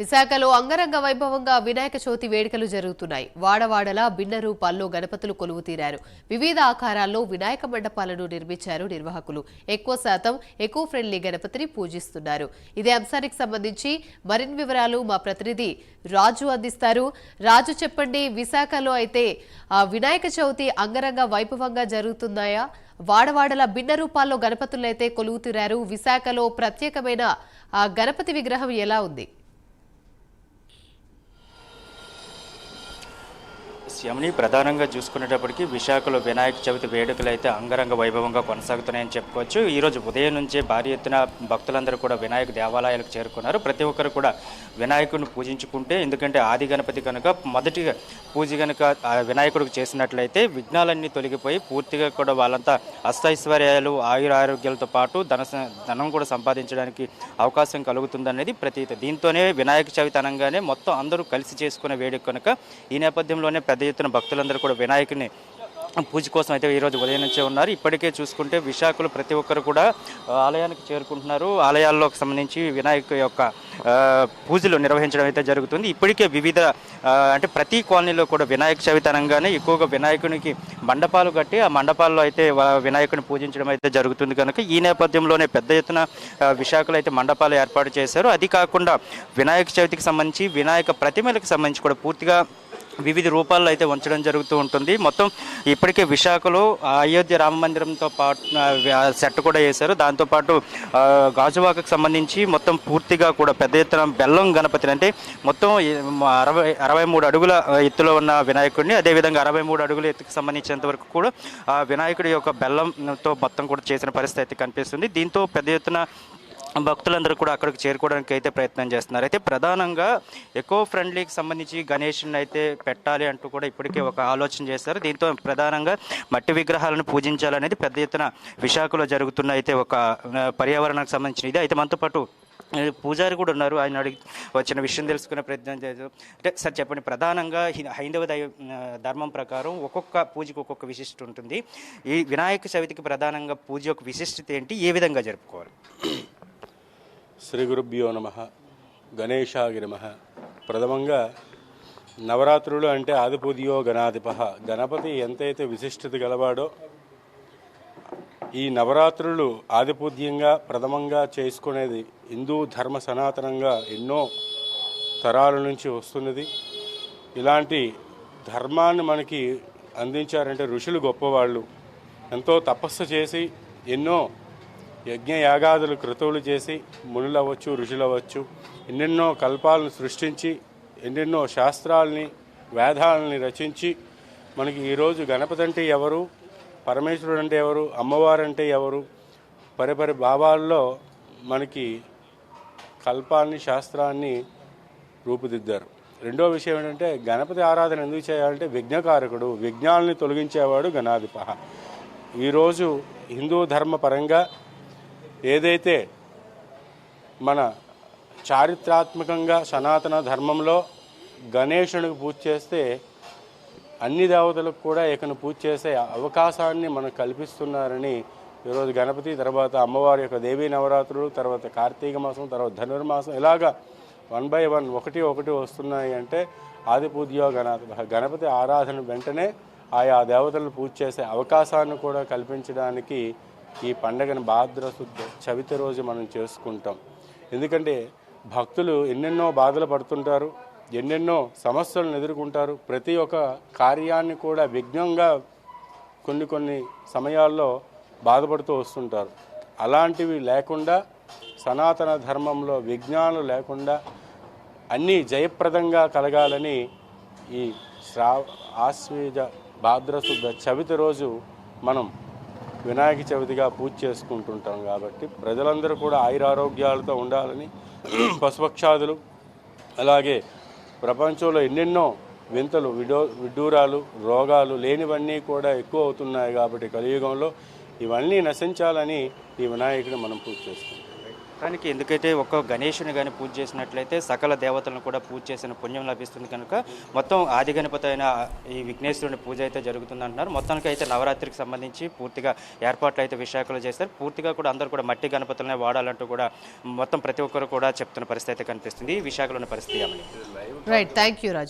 విశాఖలో అంగరంగ వైభవంగా వినాయక చవితి వేడుకలు జరుగుతున్నాయి. వాడవాడలా భిన్న రూపాల్లో గణపతులు కొలువు తీరారు. వివిధ ఆకారాల్లో వినాయక మండపాలను నిర్మించారు నిర్వాహకులు. ఎక్కువ శాతం ఎకో ఫ్రెండ్లీ గణపతిని పూజిస్తున్నారు. ఇదే అంశానికి సంబంధించి మరిన్ని వివరాలు మా ప్రతినిధి రాజు అందిస్తారు. రాజు చెప్పండి విశాఖలో అయితే వినాయక చవితి అంగరంగ వైభవంగా జరుగుతున్నాయా? వాడవాడల భిన్న రూపాల్లో గణపతులైతే కొలువు తీరారు. విశాఖలో ప్రత్యేకమైన గణపతి విగ్రహం ఎలా ఉంది? శమని ప్రధానంగా చూసుకునేటప్పటికి విశాఖలో వినాయక చవితి వేడుకలు అయితే అంగరంగ వైభవంగా కొనసాగుతున్నాయని చెప్పుకోవచ్చు. ఈరోజు ఉదయం నుంచే భారీ ఎత్తున భక్తులందరూ కూడా వినాయక దేవాలయాలకు చేరుకున్నారు. ప్రతి ఒక్కరు కూడా వినాయకుడిని పూజించుకుంటే ఎందుకంటే ఆది గణపతి కనుక మొదటి పూజ కనుక ఆ వినాయకుడికి చేసినట్లయితే విఘ్నాలన్నీ తొలగిపోయి పూర్తిగా కూడా వాళ్ళంతా అష్టైశ్వర్యాలు ఆయుర ఆరోగ్యాలతో పాటు ధన ధనం కూడా సంపాదించడానికి అవకాశం కలుగుతుందనేది ప్రతీత. దీంతోనే వినాయక చవితి అనగానే మొత్తం అందరూ కలిసి చేసుకునే వేడుక కనుక ఈ నేపథ్యంలోనే పెద్ద ఎత్తున భక్తులందరూ కూడా వినాయకుని పూజ కోసం అయితే ఈరోజు ఉదయం నుంచే ఉన్నారు. ఇప్పటికే చూసుకుంటే విశాఖలు ప్రతి ఒక్కరు కూడా ఆలయానికి చేరుకుంటున్నారు. ఆలయాల్లోకి సంబంధించి వినాయక యొక్క పూజలు నిర్వహించడం అయితే జరుగుతుంది. ఇప్పటికే వివిధ అంటే ప్రతి కాలనీలో కూడా వినాయక చవితి అనగానే ఎక్కువగా వినాయకునికి మండపాలు కట్టి ఆ మండపాల్లో అయితే వినాయకుని పూజించడం అయితే జరుగుతుంది కనుక ఈ నేపథ్యంలోనే పెద్ద ఎత్తున విశాఖలు విశాఖలో అయితే మండపాలు ఏర్పాటు చేశారు. అది కాకుండా వినాయక చవితికి సంబంధించి వినాయక ప్రతిమలకు సంబంధించి కూడా పూర్తిగా వివిధ రూపాల్లో అయితే ఉంచడం జరుగుతూ ఉంటుంది. మొత్తం ఇప్పటికే విశాఖలో అయోధ్య రామ మందిరంతో పాటు సెట్ కూడా వేశారు. దాంతోపాటు గాజువాకకు సంబంధించి మొత్తం పూర్తిగా కూడా పెద్ద ఎత్తున బెల్లం గణపతిని అంటే మొత్తం అరవై అరవై మూడు అడుగుల ఎత్తులో ఉన్న వినాయకుడిని అదేవిధంగా అరవై మూడు అడుగుల ఎత్తుకు సంబంధించినంత వరకు కూడా ఆ వినాయకుడి యొక్క బెల్లంతో మొత్తం కూడా చేసిన పరిస్థితి అయితే కనిపిస్తుంది. దీంతో పెద్ద ఎత్తున భక్తులందరూ కూడా అక్కడికి చేరుకోవడానికి అయితే ప్రయత్నం చేస్తున్నారు. అయితే ప్రధానంగా ఎకో ఫ్రెండ్లీకి సంబంధించి గణేష్ని అయితే పెట్టాలి అంటూ కూడా ఇప్పటికే ఒక ఆలోచన చేస్తారు దీంతో ప్రధానంగా మట్టి విగ్రహాలను పూజించాలనేది పెద్ద ఎత్తున విశాఖలో జరుగుతున్న అయితే ఒక పర్యావరణానికి సంబంధించిన ఇది. అయితే మనతో పాటు పూజారి కూడా ఉన్నారు. ఆయన అడిగి వచ్చిన విషయం తెలుసుకునే ప్రయత్నం చేశారు అంటే సార్ చెప్పండి ప్రధానంగా హైందవ దైవ ధర్మం ప్రకారం ఒక్కొక్క పూజకు ఒక్కొక్క విశిష్టత ఉంటుంది. ఈ వినాయక చవితికి ప్రధానంగా పూజ యొక్క విశిష్టత ఏంటి? ఏ విధంగా జరుపుకోవాలి? శ్రీ గురుభ్యో నమ. గణేశాగి నమ. ప్రథమంగా నవరాత్రులు అంటే ఆదిపూదియో గణాధిప. గణపతి ఎంతైతే విశిష్టత గలవాడో ఈ నవరాత్రులు ఆదిపూజ్యంగా ప్రథమంగా చేసుకునేది హిందూ ధర్మ సనాతనంగా ఎన్నో తరాల నుంచి వస్తున్నది. ఇలాంటి ధర్మాన్ని మనకి అందించారంటే ఋషులు గొప్పవాళ్ళు. ఎంతో తపస్సు చేసి ఎన్నో యజ్ఞ యాగాదులు క్రతువులు చేసి మునులు అవ్వచ్చు ఋషులు అవ్వచ్చు ఎన్నెన్నో కల్పాలను సృష్టించి ఎన్నెన్నో శాస్త్రాలని వేదాలని రచించి మనకి ఈరోజు గణపతి అంటే ఎవరు? పరమేశ్వరుడు అంటే ఎవరు? అమ్మవారు అంటే ఎవరు? పరిపరి భావాల్లో మనకి కల్పాన్ని శాస్త్రాన్ని రూపుదిద్దారు. రెండో విషయం ఏంటంటే గణపతి ఆరాధన ఎందుకు చేయాలంటే విఘ్నకారకుడు విఘ్నాలని తొలగించేవాడు గణాధిప. ఈరోజు హిందూ ధర్మ పరంగా ఏదైతే మన చారిత్రాత్మకంగా సనాతన ధర్మంలో గణేషునికి పూజ చేస్తే అన్ని దేవతలకు కూడా ఇకను పూజ చేసే అవకాశాన్ని మనకు కల్పిస్తున్నారని ఈరోజు గణపతి తర్వాత అమ్మవారి యొక్క దేవీ నవరాత్రులు తర్వాత కార్తీక మాసం తర్వాత ధనుర్మాసం ఇలాగా వన్ బై వన్ ఒకటి ఒకటి వస్తున్నాయి అంటే ఆది పూజ్యో గణపతి ఆరాధన వెంటనే ఆయా దేవతలను పూజ చేసే అవకాశాన్ని కూడా కల్పించడానికి ఈ పండగను భాద్ర శుద్ధ చవితి రోజు మనం చేసుకుంటాం. ఎందుకంటే భక్తులు ఎన్నెన్నో బాధలు పడుతుంటారు ఎన్నెన్నో సమస్యలను ఎదుర్కొంటారు. ప్రతి ఒక్క కార్యాన్ని కూడా విఘ్నంగా కొన్ని కొన్ని సమయాల్లో బాధపడుతూ వస్తుంటారు. అలాంటివి లేకుండా సనాతన ధర్మంలో విజ్ఞానం లేకుండా అన్నీ జయప్రదంగా కలగాలని ఈ శ్రా ఆశ్వీజ భాద్రశుద్ధ చవితి రోజు మనం వినాయక చవితిగా పూజ చేసుకుంటుంటాం కాబట్టి ప్రజలందరూ కూడా ఆయురారోగ్యాలతో ఉండాలని పశుపక్షాదులు అలాగే ప్రపంచంలో ఎన్నెన్నో వింతలు విడో విడ్డూరాలు రోగాలు లేనివన్నీ కూడా ఎక్కువ అవుతున్నాయి కాబట్టి కలియుగంలో ఇవన్నీ నశించాలని ఈ వినాయకుడిని మనం పూజ చేసుకుంటాం. మొత్తానికి ఎందుకైతే ఒక్క గణేషుని కానీ పూజ చేసినట్లయితే సకల దేవతలను కూడా పూజ చేసిన పుణ్యం లభిస్తుంది కనుక మొత్తం ఆది గణపతి అయిన ఈ విఘ్నేశ్వరుని పూజ అయితే జరుగుతుంది అంటున్నారు మొత్తానికి అయితే నవరాత్రికి సంబంధించి పూర్తిగా ఏర్పాట్లు అయితే విశాఖలో చేస్తారు పూర్తిగా కూడా అందరూ కూడా మట్టి గణపతులనే వాడాలంటూ కూడా మొత్తం ప్రతి ఒక్కరు కూడా చెప్తున్న పరిస్థితి అయితే కనిపిస్తుంది. ఈ విశాఖలోని పరిస్థితి రైట్ థ్యాంక్ యూ రాజు